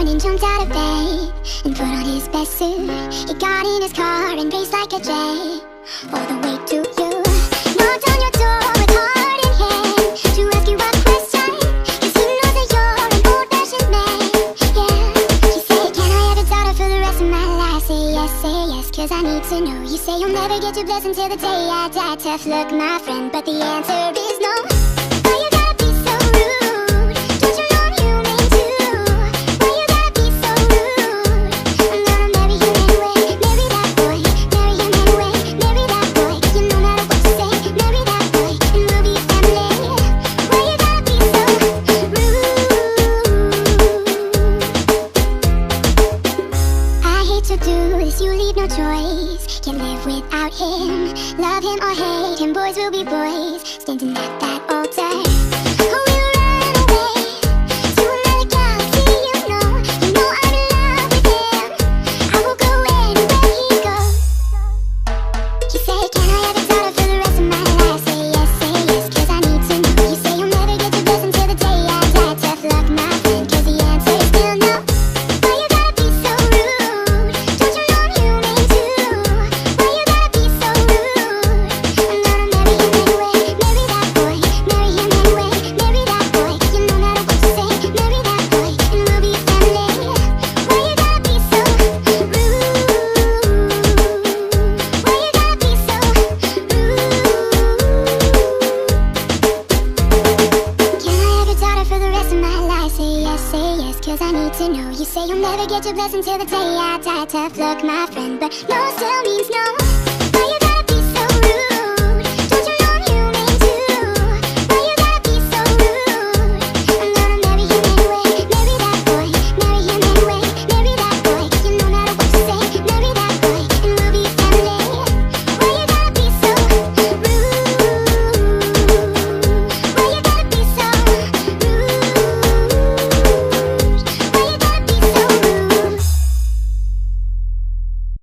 morning, jumped out of bed and put on his best suit. He got in his car and raced like a jay all the way to you. Knocked on your door with heart in hand to ask you a he knows that you're an old-fashioned man. Yeah. Said, Can I have daughter for the rest of my life? Say yes, say yes, 'cause I need to know. You say you'll never get your blessing till the day I die. Tough luck, my friend, but the answer is to do this. You leave no choice. Can't live without him. Love him or hate him. Boys will be boys. Standing at that altar. 'Cause I need to know. You say you'll never get your blessing till the day I die. Tough luck, my friend, but no still means no.